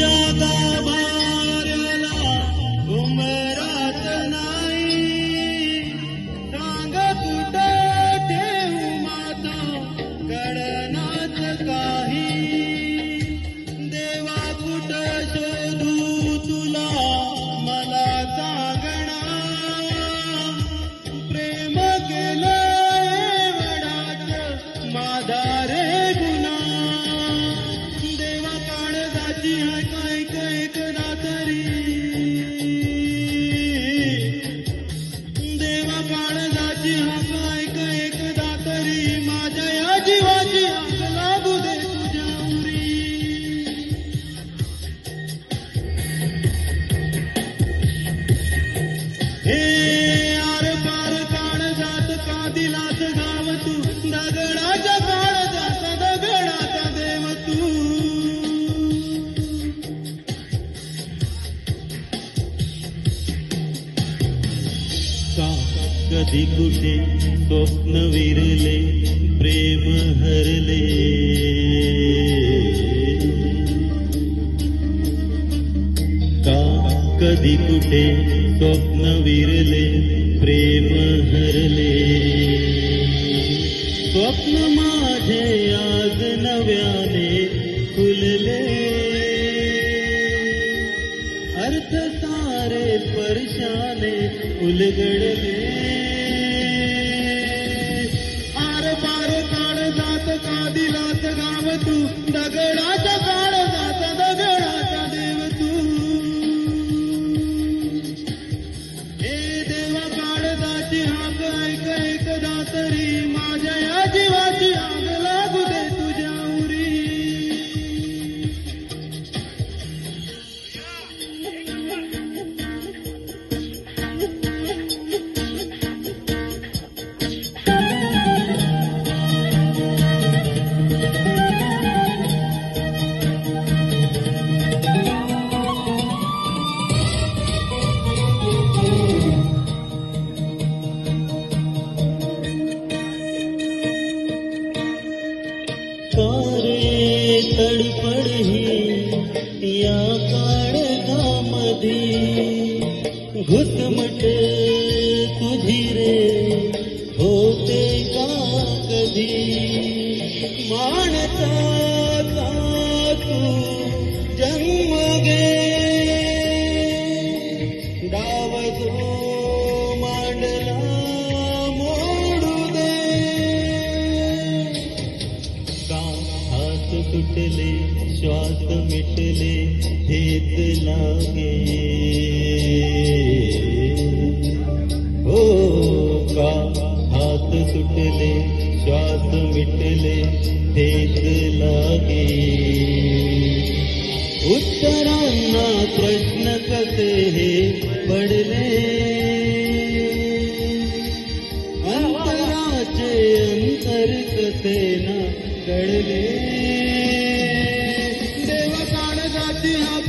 जागा कधी कुठे स्वप्न विरले प्रेम हरले का कधी कुठे स्वप्न विरले प्रेम हरले स्वप्न माझे आज नव्याने खुलले अर्थ सारे परशाने उलगडले दिलास तू दगडाचा काळ जात दगडाचा देव तू हे देवा काळ जाची हाक ऐक एकदा तरी मा कारे तडपड ही या काळजामध्ये घुसमट तुझी रे होते का कधी। मानता तू जन्म गे। डाव हात तुटले श्वास मिटले हेच लागे। हो का हात सुटले श्वास मिटले हेच लागे। उत्तरांना प्रश्न कसे हे पडले? अंतराचे अंतर कसे ना कळले? Thank you.